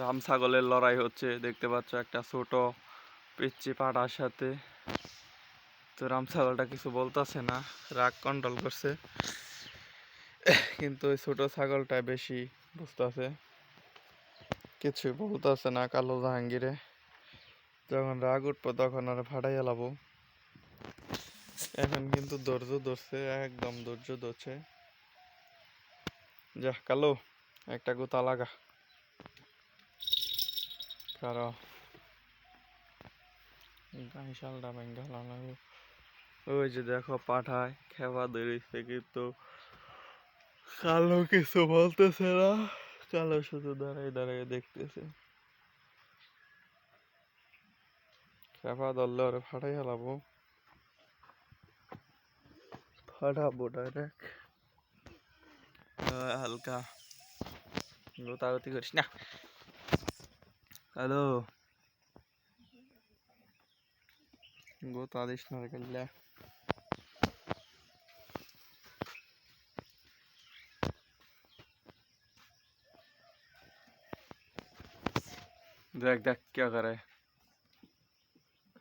রাম ছাগলের লড়াই হচ্ছে, দেখতে পাচ্ছ একটা ছোট পিচ্ছি পাড়ার সাথে। তো রাম ছাগলটা কিছু বলতেছে না, রাগ কন্ট্রোল করছে। কিন্তু ওই ছোট ছাগলটা বেশি বুঝতেছে। কিছু বলতেছে না কালো জাহাঙ্গীরে। যখন রাগ উঠবো তখন আর ফাটাই এলাবো এখন কিন্তু ধৈর্য ধরছে, একদম ধৈর্য ধরছে। যা, কালো, একটা গুতা লাগা। কারও গাইশালটা ভেঙ্গা লাগবে ওই যে দেখো পাঠায় খেবা ধরেছে কিন্তু কালো কিছু বলতেছে না। কালো শুধু দাঁড়াই দাঁড়াই দেখতেছে। খেপা ধরলে ওরে ফাটাই হেলাবো ফাটাবো ডাইরেক্ট হালকা। গোতাগতি করিস, না। হ্যালো গোতা দিস না রে কাল্লা देख देख क्या कर रहा है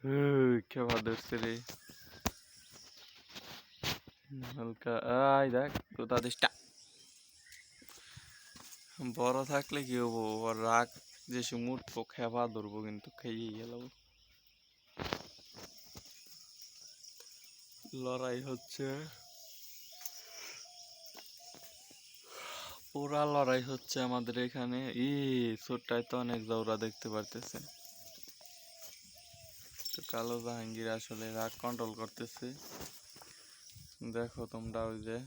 हे, क्या बात है रे হালকা আই দেখ কোথা দিসটা বড় থাকলে কি হবো ওর রাগ যে মুটবো খেপা ধরবো কিন্তু খেয়েই গেল লড়াই হচ্ছে। পুরা লড়াই হচ্ছে আমাদের এখানে। ই, ছোট্টায় তো অনেক দৌড়া দেখতে পারতেছেন তো কালো জাহাঙ্গীর আসলে রাগ কন্ট্রোল করতেছে। দেখো তোমরা ওই যে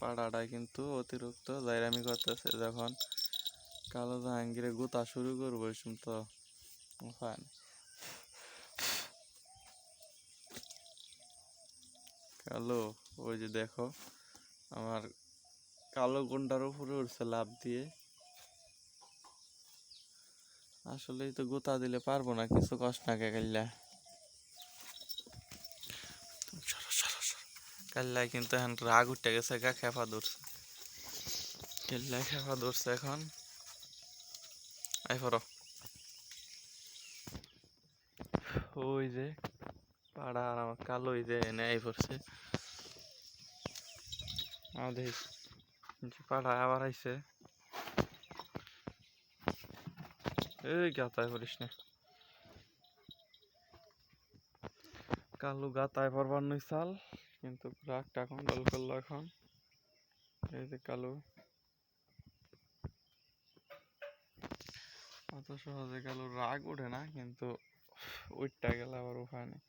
পাড়াটায় কিন্তু অতিরিক্ত জাইরামি করতেছে যখন কালো জাহাঙ্গীরে গুতা শুরু করব সময় তো। কালো, ওই যে দেখো, আমার কালো গুন্ডার উপরে উঠছে লাভ দিয়ে। আসলেই তো গোতা দিলে পারব না, কিছু কষ্ট না কাল্লা কাল্লায় কিন্তু এখন রাগ উঠে গেছে, গা খেপা ধরছে। কাল্লায় খেপা ধরছে এখন। আই ফরো। ওই যে, পাড়া আর আমার কালো ওই যে এনে আই পড়ছে। আমাদের পাড়া আবার আইছে। এই গাতায় পড়িস না। কালু গাতায় পড়বার নই চাল কিন্তু রাগটা কন্ট্রোল করল এখন। এই যে কালু। সহজে গেল রাগ ওঠে না কিন্তু উঠটা গেলে আবার উপায় নেই।